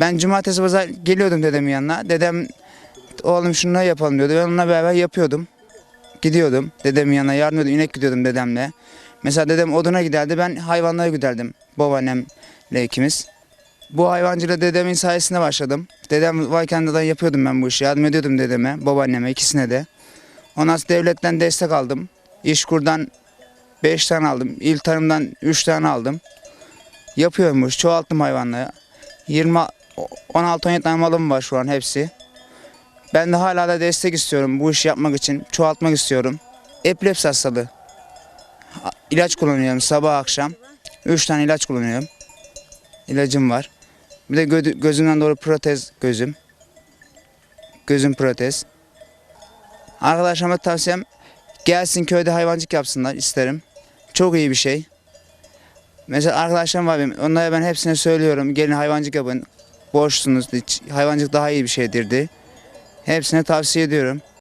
Ben cumartesi pazar geliyordum dedemin yanına. Dedem oğlum şunu yapalım diyordu. Ben onunla beraber yapıyordum. Gidiyordum dedemin yanına yardım ediyordum. İnek gidiyordum dedemle. Mesela dedem oduna giderdi. Ben hayvanlara giderdim. Babaannemle ikimiz. Bu hayvancılığa dedemin sayesinde başladım. Dedem varken de yapıyordum ben bu işi. Yardım ediyordum dedeme, babaanneme ikisine de. Ondan sonra devletten destek aldım. İşkur'dan 5 tane aldım. İl tarımdan 3 tane aldım. Yapıyorum. Çoğalttım hayvanları. 20 16-17 tane malım var şu an hepsi. Ben de hala da destek istiyorum bu işi yapmak için. Çoğaltmak istiyorum. Epilepsi hastalığı. İlaç kullanıyorum sabah akşam. 3 tane ilaç kullanıyorum. İlacım var. Bir de gö- gözümden doğru protez gözüm. Gözüm protez. Arkadaşlarıma tavsiyem gelsin köyde hayvancılık yapsınlar isterim. Çok iyi bir şey. Mesela arkadaşlarım var benim. Onlara ben hepsine söylüyorum. Gelin hayvancılık yapın. Hiç- Hayvancılık daha iyi bir şeydir diye. Hepsine tavsiye ediyorum.